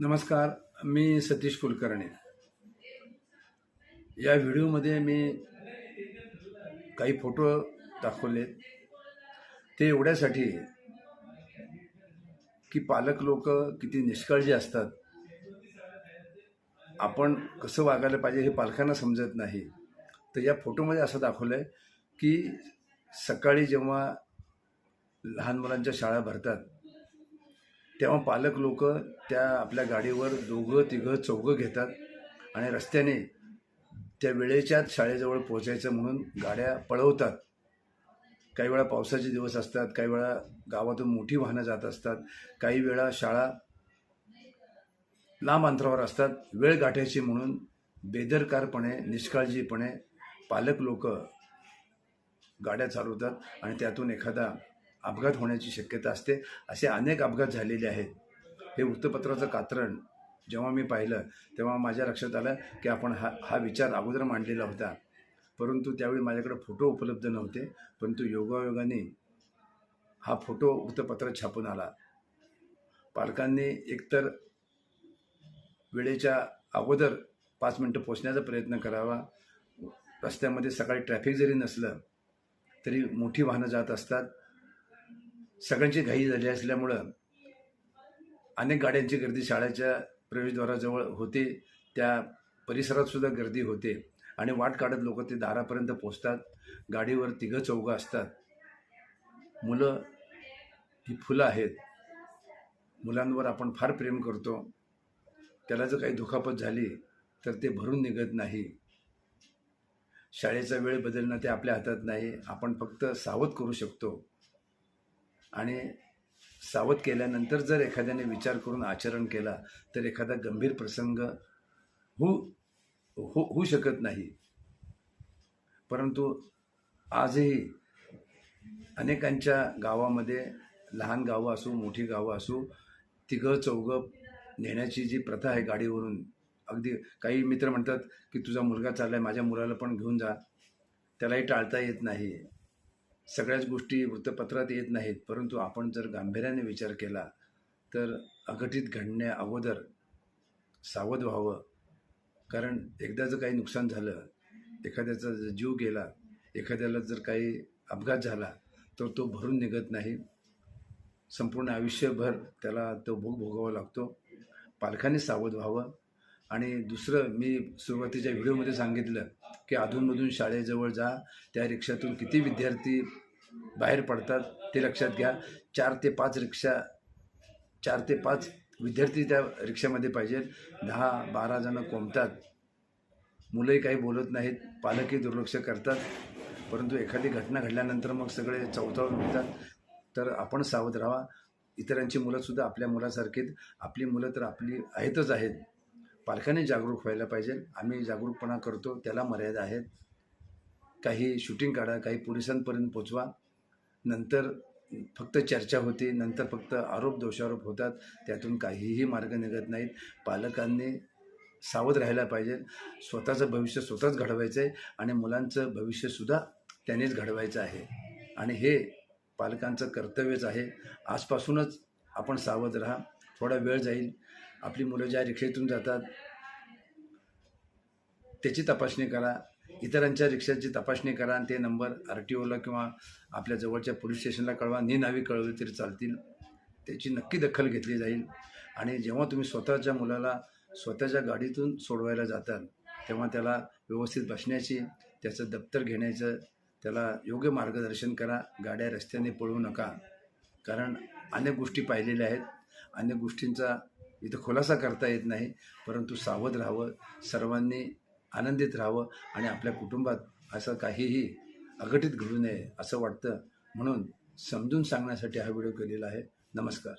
नमस्कार मी सतीश कुलकर्णी. या व्हिडिओमध्ये मी काही फोटो दाखवले ते एवढ्यासाठी की पालक लोक किती निष्काळजी असतात. आपण कसं वागायला पाहिजे हे पालकांना समजत नाही. तर या फोटोमध्ये असं दाखवलं आहे की सकाळी जेव्हा लहान मुलांच्या शाळा भरतात तेव्हा पालक लोक त्या आपल्या गाडीवर दोघं तिघं चौघं घेतात आणि रस्त्याने त्या वेळेच्याच शाळेजवळ पोहोचायचं म्हणून गाड्या पळवतात. काही वेळा पावसाचे दिवस असतात काही वेळा गावातून मोठी वाहनं जात असतात काही वेळा शाळा लांब अंतरावर असतात वेळ गाठायची म्हणून बेदरकारपणे निष्काळजीपणे पालक लोक गाड्या चालवतात आणि त्यातून एखादा अपघात होण्याची शक्यता असते. असे अनेक अपघात झालेले आहेत. हे वृत्तपत्राचं कात्रण जेव्हा मी पाहिलं तेव्हा माझ्या लक्षात आलं की आपण हा हा विचार अगोदर मांडलेला होता. परंतु त्यावेळी माझ्याकडे फोटो उपलब्ध नव्हते परंतु योगायोगाने हा फोटो वृत्तपत्रात छापून आला. पालकांनी एकतर वेळेच्या अगोदर पाच मिनटं पोचण्याचा प्रयत्न करावा. रस्त्यामध्ये सकाळी ट्रॅफिक जरी नसलं तरी मोठी वाहनं जात असतात. सगळ्यांची घाई झाली असल्यामुळं अनेक गाड्यांची गर्दी शाळेच्या प्रवेशद्वाराजवळ होते. त्या परिसरातसुद्धा गर्दी होते आणि वाट काढत लोक ते दारापर्यंत पोचतात गाडीवर तिघं चौघं असतात. मुलं ही फुलं आहेत. मुलांवर आपण फार प्रेम करतो. त्याला जर काही दुखापत झाली तर ते भरून निघत नाही. शाळेचा वेळ बदलणं ते आपल्या हातात नाही. आपण फक्त सावध करू शकतो. आणि सावध केल्यानंतर जर एखाद्याने विचार करून आचरण केला तर एखादा गंभीर प्रसंग होऊ हो होऊ शकत नाही. परंतु आजही अनेकांच्या गावामध्ये लहान गावं असो मोठी गावं असो तिघं चौघं नेण्याची जी प्रथा आहे गाडीवरून अगदी काही मित्र म्हणतात की तुझा मुलगा चालला आहे माझ्या मुलाला पण घेऊन जा. त्यालाही टाळता येत नाही. सगळ्याच गोष्टी वृत्तपत्रात येत नाहीत. परंतु आपण जर गांभीर्याने विचार केला तर अघटित घडण्या अगोदर सावध व्हावं. कारण एकदा जर काही नुकसान झालं एखाद्याचा जर जीव गेला एखाद्याला जर काही अपघात झाला तर तो भरून निघत नाही. संपूर्ण आयुष्यभर त्याला तो भोग भोगावा लागतो. पालकांनी सावध व्हावं. आणि दुसरं मी सुरुवातीच्या व्हिडिओमध्ये सांगितलं की अधूनमधून शाळेजवळ जा त्या रिक्षातून किती विद्यार्थी बाहेर पडतात ते लक्षात घ्या. चार ते पाच रिक्षा चार ते पाच विद्यार्थी त्या रिक्षामध्ये पाहिजेत. दहा बारा जणं कोंबतात. मुलंही काही बोलत नाहीत पालकही दुर्लक्ष करतात. परंतु एखादी घटना घडल्यानंतर मग सगळे चौथावून होतात तर आपण सावध राहा. इतरांची मुलंसुद्धा आपल्या मुलासारखीच आपली मुलं तर आपली आहेतच आहेत. पालकांनी जागरूक व्हायला पाहिजे. आम्ही जागरूकपणा करतो. त्याला मर्यादा आहेत. काही शूटिंग काढा काही पोलिसांपर्यंत पोचवा. नंतर फक्त चर्चा होती. नंतर फक्त आरोप दोषारोप होतात. त्यातून काहीही मार्ग निघत नाहीत. पालकांनी सावध राहायला पाहिजे. स्वतःचं भविष्य स्वतःच घडवायचं आहे आणि मुलांचं भविष्यसुद्धा त्यांनीच घडवायचं आहे. आणि हे पालकांचं कर्तव्यच आहे. आजपासूनच आपण सावध राहा. थोडा वेळ जाईल. आपली मुलं ज्या रिक्षेतून जातात त्याची तपासणी करा. इतरांच्या रिक्षाची तपासणी करा आणि ते नंबर आर टी ओला किंवा आपल्या जवळच्या पोलीस स्टेशनला कळवा. नी नावी कळवली तरी चालतील. त्याची नक्की दखल घेतली जाईल. आणि जेव्हा तुम्ही स्वतःच्या मुलाला स्वतःच्या गाडीतून सोडवायला जातात तेव्हा त्याला व्यवस्थित बसण्याची त्याचं दप्तर घेण्याचं त्याला योग्य मार्गदर्शन करा. गाड्या रस्त्याने पळवू नका. कारण अनेक गोष्टी पाहिलेल्या आहेत. अनेक गोष्टींचा इथं खुलासा करता येत नाही परंतु सावध राहावं सर्वांनी आनंदित राहावं आणि आपल्या कुटुंबात असं काहीही अघटित घडू नये असं वाटतं. म्हणून समजून सांगण्यासाठी हा व्हिडिओ केलेला आहे. नमस्कार.